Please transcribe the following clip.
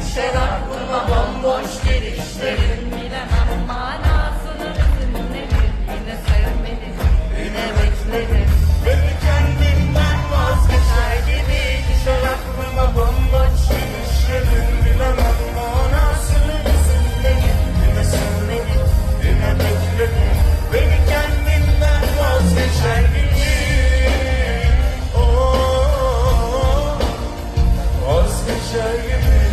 Düşler aklına bomboş gelişleri. vazgeçer mi?